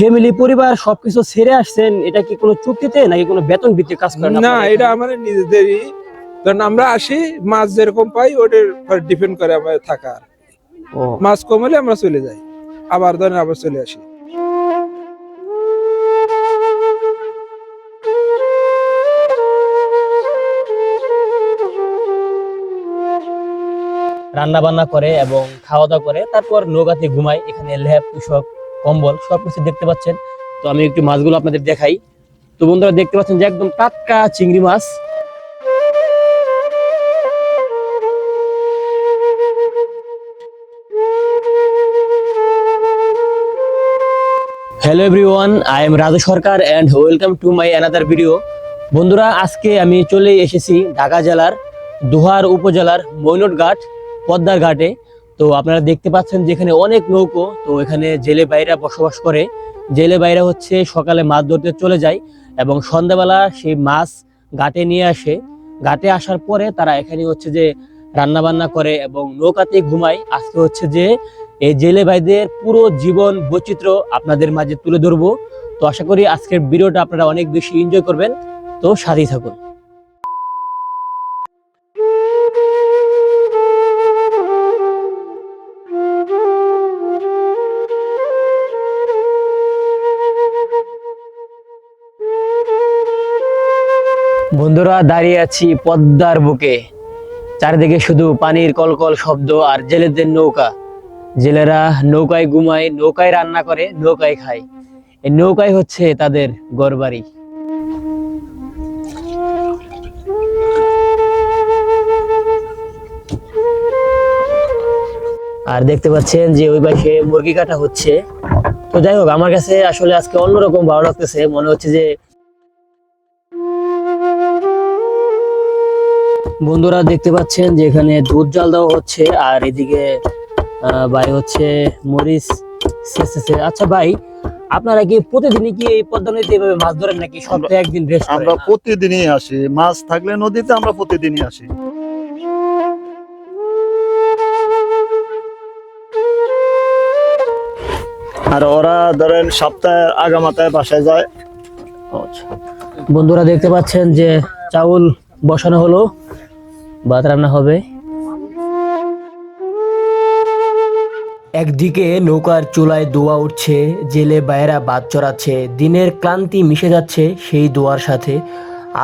Family পরিবার সবকিছু ছেড়ে আসছেন এটা কি কোনো চুক্তিতে নাকি কোনো বেতন ভিত্তিক কাজ করেন না এটা আমাদের নিজেদেরই। কারণ আমরা আসি মাছ যেরকম পাই ওটার ডিপেন্ড করে আমাদের থাকা মাছ কম হলে আমরা চলে যাই। আবার ধরেন আবার চলে আসি। রান্না বান্না করে এবং খাওয়া দাওয়া করে তারপর নৌকাতে ঘুমায় এখানে ল্যাব তুষক কম্বল, সবকিছু দেখতে পাচ্ছেন। তো আমি একটু মাছগুলো আপনাদের দেখাই। তো বন্ধুরা দেখতে পাচ্ছেন যে একদম টাটকা চিংড়ি মাছ। Hello everyone I am Raju Sarkar and welcome to my another video বন্ধুরা, আজকে আমি চলে এসেছি ঢাকা জেলার দুহার উপজেলার মৈনট ঘাট পদ্মার ঘাটে। তো আপনারা দেখতে পাচ্ছেন যে এখানে অনেক নৌকো, তো এখানে জেলে বাইরা বসবাস করে। জেলে বাইরা হচ্ছে সকালে মাছ ধরতে চলে যায় এবং সন্ধ্যাবেলা সেই মাছ ঘাটে নিয়ে আসে। ঘাটে আসার পরে তারা এখানে হচ্ছে যে রান্না বান্না করে এবং নৌকাতে ঘুমায়। আজকে হচ্ছে যে এই জেলে ভাইদের পুরো জীবন বৈচিত্র্য আপনাদের মাঝে তুলে ধরবো। তো আশা করি আজকের ভিডিওটা আপনারা অনেক বেশি এনজয় করবেন। তো সাথেই থাকুন। বন্ধুরা, দাঁড়িয়ে আছি পদ্মার বুকে। চারিদিকে শুধু পানির কলকল শব্দ আর জেলেদের নৌকা। জেলেরা নৌকায় ঘুমায়, নৌকায় রান্না করে, নৌকায় খায়। এই নৌকায় হচ্ছে তাদের গড়বাড়ি আর দেখতে পাচ্ছেন যে ওই পাশে মুরগি কাটা হচ্ছে। তো যাই হোক, আমার কাছে আসলে আজকে অন্যরকম ভালো লাগতেছে। মনে হচ্ছে যে বন্ধুরা দেখতে পাচ্ছেন যে এখানে দুধ জাল দেওয়া হচ্ছে আর এদিকে ভাই হচ্ছে মরিচ। আচ্ছা ভাই আপনারা কি প্রতিদিনই কি এই পদ্মা নদীতে এভাবে মাছ ধরেন নাকি সপ্তাহে একদিন রেস্ট আমরা প্রতিদিনই আসি মাছ থাকলে নদীতে আমরা প্রতিদিনই আসি আর ওরা ধরেন সপ্তাহে আগামাতায় বাসায় যায়। বন্ধুরা দেখতে পাচ্ছেন যে চাউল বসানো হলো ভাত রান্না হবে? একদিকে নৌকার চুলায় দোয়া উঠছে, জেলে বাইরা বাদ চড়াচ্ছে, দিনের ক্লান্তি মিশে যাচ্ছে সেই দোয়ার সাথে।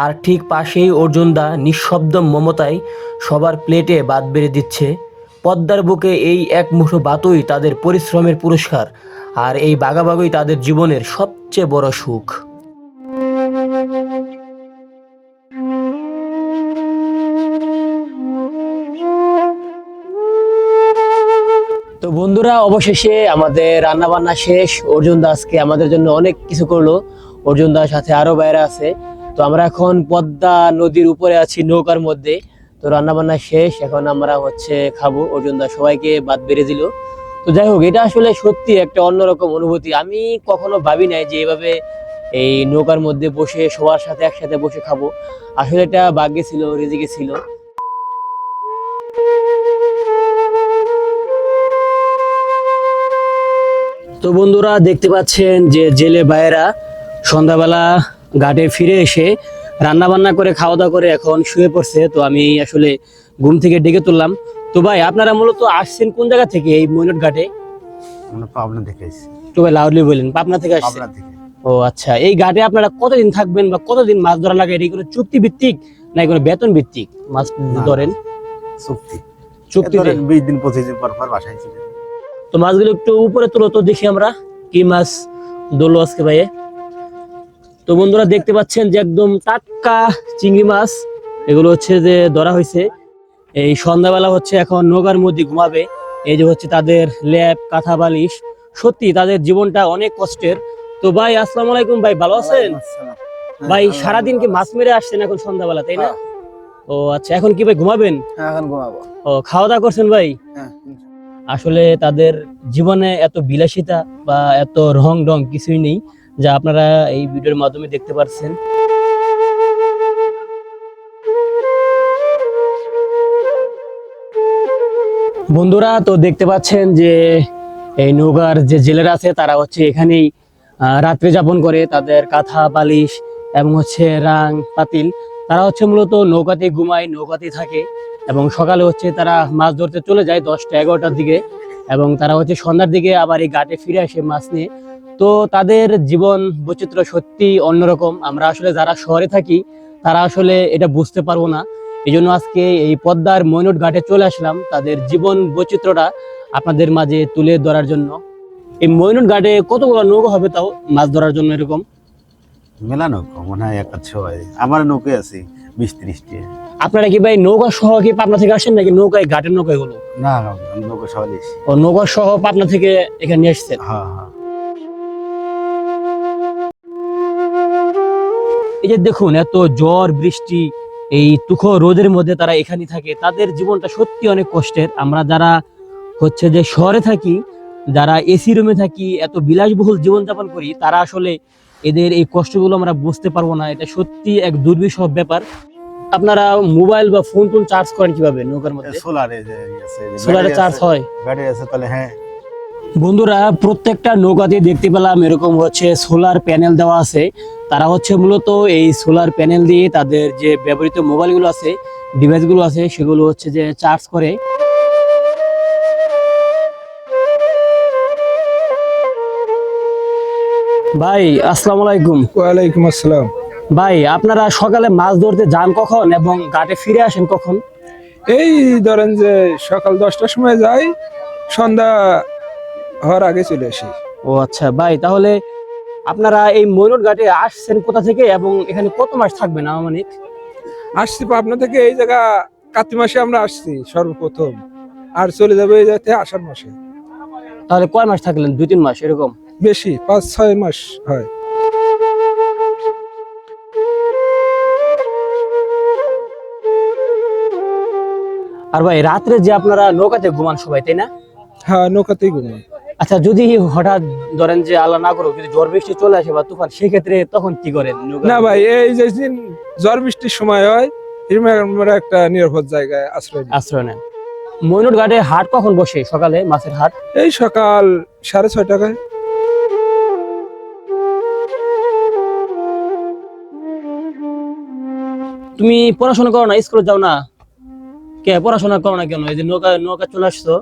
আর ঠিক পাশেই অর্জুনদা নিঃশব্দ মমতায় সবার প্লেটে বাদ বেড়ে দিচ্ছে। পদ্মার বুকে এই এক মুঠো বাতই তাদের পরিশ্রমের পুরস্কার, আর এই বাগাবাগই তাদের জীবনের সবচেয়ে বড় সুখ। তো বন্ধুরা, অবশেষে আমাদের রান্না বান্না শেষ। অর্জুন দাসকে আমাদের জন্য অনেক কিছু করল। অর্জুন দাস সাথে আরও বাইরে আছে। তো আমরা এখন পদ্মা নদীর উপরে আছি নৌকার মধ্যে। তো রান্না বান্না শেষ, এখন আমরা হচ্ছে খাব। অর্জুন দাস সবাইকে বাদ বেড়ে দিল। তো যাই হোক, এটা আসলে সত্যি একটা অন্যরকম অনুভূতি। আমি কখনো ভাবি নাই যে এভাবে এই নৌকার মধ্যে বসে সবার সাথে একসাথে বসে খাব। আসলে এটা ভাগ্যে ছিল, রিজিকে ছিল। তো বন্ধুরা দেখতে পাচ্ছেন যে জেলে ভাইয়েরা সন্ধ্যাবেলা ঘাটে ফিরে এসে রান্না বান্না করে খাওয়া দাওয়া করে এখন শুয়ে পড়ছে। তো আমি আসলে ঘুম থেকে ডেকে তুললাম। তো ভাই আপনারা মূলত আসছেন কোন জায়গা থেকে এই মৈনট ঘাটে? আমরা পাবনা থেকে এসেছি একটু লাউডলি বললেন পাবনা থেকে আসছেন? ও আচ্ছা এই ঘাটে আপনারা কতদিন থাকবেন বা কতদিন মাছ ধরা লাগে? এটা কোনো চুক্তি ভিত্তিক না কোনো বেতন ভিত্তিক মাছ ধরেন? চুক্তি। চুক্তি বিশ দিন পঁচিশ দিন পর পর বাসায় ছিলেন। তো মাছগুলো একটু উপরে তুলো তো দেখি আমরা কি মাছ ধরলো আজকে ভাইয়ে। তো বন্ধুরা দেখতে পাচ্ছেন যে একদম টাটকা চিংড়ি মাছ এগুলো হচ্ছে যে ধরা হয়েছে। এই সন্ধ্যাবেলা হচ্ছে এখন নৌকার মধ্যে ঘুমাবে। এই যে হচ্ছে তাদের ল্যাব কাঁথা বালিশ সত্যি তাদের জীবনটা অনেক কষ্টের। তো ভাই আসসালামু আলাইকুম ভাই ভালো আছেন? ভাই সারাদিন কি মাছ মেরে আসছেন এখন সন্ধ্যাবেলা তাই না? ও আচ্ছা এখন কি ভাই ঘুমাবেন? এখন ঘুমাবো। ও খাওয়া দাওয়া করছেন ভাই? হ্যাঁ আসলে তাদের জীবনে এত বিলাসিতা বা এত রং রং কিছুই নেই যা আপনারা এই ভিডিওর মাধ্যমে দেখতে পাচ্ছেন বন্ধুরা, তো দেখতে পাচ্ছেন যে এই নৌকার যে জেলেরা আছে, তারা হচ্ছে এখানেই রাত্রি যাপন করে তাদের কাঁথা বালিশ এবং হচ্ছে রাং পাতিল তারা হচ্ছে মূলত নৌকাতে ঘুমায় নৌকাতে থাকে এবং সকালে হচ্ছে তারা মাছ ধরতে চলে যায় দশটা, এগারোটার দিকে এবং তারা হচ্ছে সন্ধ্যার দিকে আবার এই ঘাটে ফিরে আসে মাছ নিয়ে। তো তাদের জীবন বৈচিত্র্য সত্যি অন্যরকম। আমরা আসলে যারা শহরে থাকি, তারা আসলে এটা বুঝতে পারব না। এই জন্য আজকে এই পদ্মার মৈনট ঘাটে চলে আসলাম। তাদের জীবন বৈচিত্র্যটা আপনাদের মাঝে তুলে ধরার জন্য। এই মৈনট ঘাটে কতগুলো নৌকা হবে তাও মাছ ধরার জন্য এরকম? মেলা নৌকা মনে হয় এক ছয় আমার নৌকে আছে বিশ ত্রিশটি। আপনারা কি ভাই নৌকা সহ কি পাবনা থেকে আসেন নাকি নৌকায় ঘাটের নৌকা এগুলো না নৌকা এসি ও নৌকা সহ পাবনা থেকে এখানে এসছেন? হ্যাঁ হ্যাঁ। এই যে দেখুন এত ঝড় বৃষ্টি এই তুখো রোদের মধ্যে তারা এখানে থাকে। তাদের জীবনটা সত্যি অনেক কষ্টের। আমরা যারা হচ্ছে যে শহরে থাকি যারা এসি রুমে থাকি এত বিলাসবহুল জীবনযাপন করি তারা আসলে এদের এই কষ্টগুলো আমরা বুঝতে পারব না। এটা সত্যি এক দুর্বিষহ ব্যাপার। আপনারা মোবাইল বা ফোন টোন চার্জ করেন কীভাবে নৌকার মধ্যে? সোলারে সোলারে চার্জ হয়। ব্যাটারি আছে তাহলে হ্যাঁ। বন্ধুরা প্রত্যেকটা নৌকাতে দেখতে পেলাম এরকম হচ্ছে সোলার প্যানেল দেওয়া আছে। তারা হচ্ছে মূলত এই সোলার প্যানেল দিয়ে তাদের যে ব্যবহৃত মোবাইলগুলো আছে ডিভাইসগুলো আছে সেগুলো হচ্ছে যে চার্জ করে। ভাই আসসালামু আলাইকুম। ওয়ালাইকুম আসসালাম। ভাই আপনারা সকালে মাছ ধরতে যান কখন এবং ঘাটে ফিরে আসেন কখন? এই ধরেন যে সকাল দশটার সময় যাই সন্ধ্যা হওয়ার আগে চলে আসি। ও আচ্ছা ভাই তাহলে আপনারা এই ময়ূর ঘাটে আসছেন কোথা থেকে এবং এখানে কত মাস থাকবেন আনুমানিক? আসছি পাবনা থেকে এই জায়গা কার্তিক মাসে আমরা আসছি সর্বপ্রথম। আর চলে যাবে এই যাতে আষাঢ় মাসে। তাহলে কয় মাস থাকলেন? দুই তিন মাস এরকম? বেশি পাঁচ ছয় মাস হয়। আর ভাই রাত্রে যে আপনারা নৌকাতে ঘুমান সবাই তাই না? হ্যাঁ নৌকাতেই ঘুমাই। আচ্ছা যদি হঠাৎ ধরেন যে আল্লাহ না করুক যদি ঝড় বৃষ্টি চলে আসে বা তুফান সেক্ষেত্রে তখন কি করেন না ভাই এই যে দিন ঝড় বৃষ্টির সময় হয় আমরা একটা নিরাপদ জায়গায় আশ্রয় আশ্রয় নেন। ময়ূর ঘাটে হাট কখন বসে সকালে মাছের হাট? এই সকাল সাড়ে ছয় টাকায় তুমি পড়াশোনা করো না স্কুলে যাও না। কে পড়াশোনা করো না কেন? এই যে নৌকা নৌকা চলে আসছো।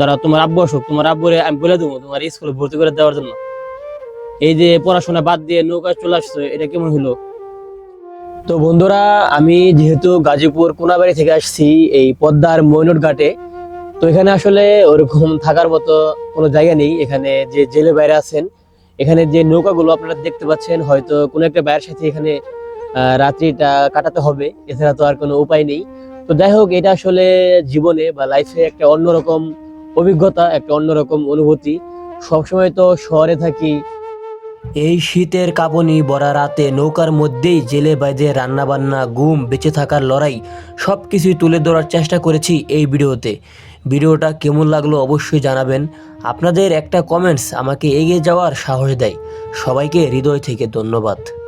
দাঁড়া তোমার আব্বু আসুক তোমার আব্বুরে আমি বলে দেবো তোমার স্কুলে ভর্তি করে দেওয়ার জন্য। এই যে পড়াশোনা বাদ দিয়ে নৌকায় চলে আসছো এটা কেমন হলো? তো বন্ধুরা আমি যেহেতু গাজীপুর কোনাবাড়ি থেকে আসছি এই পদ্মার মৈনট ঘাটে তো এখানে আসলে ওরকম থাকার মতো কোনো জায়গা নেই। এখানে যে জেলে বাইরে আছেন এখানে যে নৌকাগুলো আপনারা দেখতে পাচ্ছেন হয়তো কোনো একটা বাইরের সাথে এখানে রাত্রিটা কাটাতে হবে, এছাড়া তো আর কোনো উপায় নেই। তো যাই হোক, এটা আসলে জীবনে বা লাইফে একটা অন্যরকম অভিজ্ঞতা, একটা অন্যরকম অনুভূতি। সবসময় তো শহরে থাকি। এই শীতের কাঁপনি বড়া রাতে নৌকার মধ্যেই জেলে বাইদে রান্না বান্না গুম বেঁচে থাকার লড়াই সব কিছুই তুলে ধরার চেষ্টা করেছি এই ভিডিওতে। ভিডিওটা কেমন লাগল অবশ্যই জানাবেন। আপনাদের একটা কমেন্টস আমাকে এগিয়ে যাওয়ার সাহস দেয়। সবাইকে হৃদয় থেকে ধন্যবাদ।